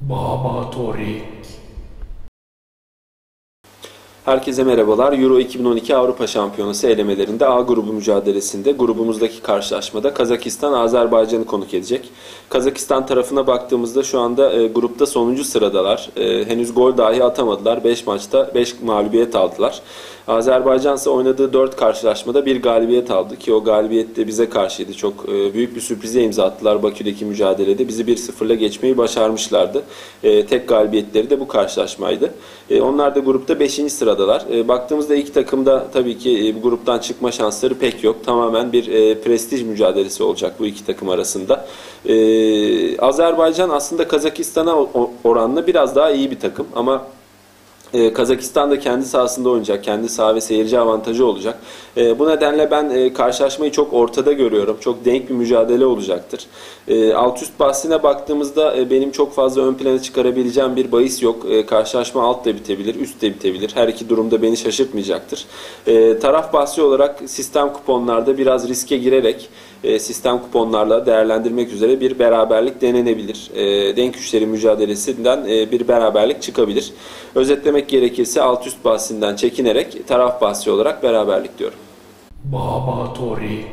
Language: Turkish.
Baba Torik. Herkese merhabalar. Euro 2012 Avrupa Şampiyonası elemelerinde A grubu mücadelesinde grubumuzdaki karşılaşmada Kazakistan Azerbaycan'ı konuk edecek. Kazakistan tarafına baktığımızda şu anda e, grupta sonuncu sıradalar. E, henüz gol dahi atamadılar. 5 maçta 5 mağlubiyet aldılar. Azerbaycan ise oynadığı 4 karşılaşmada bir galibiyet aldı ki o galibiyet de bize karşıydı. Çok e, büyük bir sürprize imza attılar Bakü'deki mücadelede. Bizi 1-0'la geçmeyi başarmışlardı. E, tek galibiyetleri de bu karşılaşmaydı. E, onlar da grupta 5. sıradalar. E, baktığımızda iki takımda tabii ki e, gruptan çıkma şansları pek yok. Tamamen bir e, prestij mücadelesi olacak bu iki takım arasında. E, Azerbaycan aslında Kazakistan'a oranla biraz daha iyi bir takım ama ee, Kazakistan da kendi sahasında oynayacak. Kendi saha ve seyirci avantajı olacak. Ee, bu nedenle ben e, karşılaşmayı çok ortada görüyorum. Çok denk bir mücadele olacaktır. Ee, alt üst bahsine baktığımızda e, benim çok fazla ön plana çıkarabileceğim bir bahis yok. E, karşılaşma alt da bitebilir, üst de bitebilir. Her iki durumda beni şaşırtmayacaktır. E, taraf bahsi olarak sistem kuponlarda biraz riske girerek e, sistem kuponlarla değerlendirmek üzere bir beraberlik denenebilir. E, denk güçleri mücadelesinden e, bir beraberlik çıkabilir. Özetlemek gerekirse alt üst bahsinden çekinerek taraf bahsi olarak beraberlik diyorum. Baba Torik.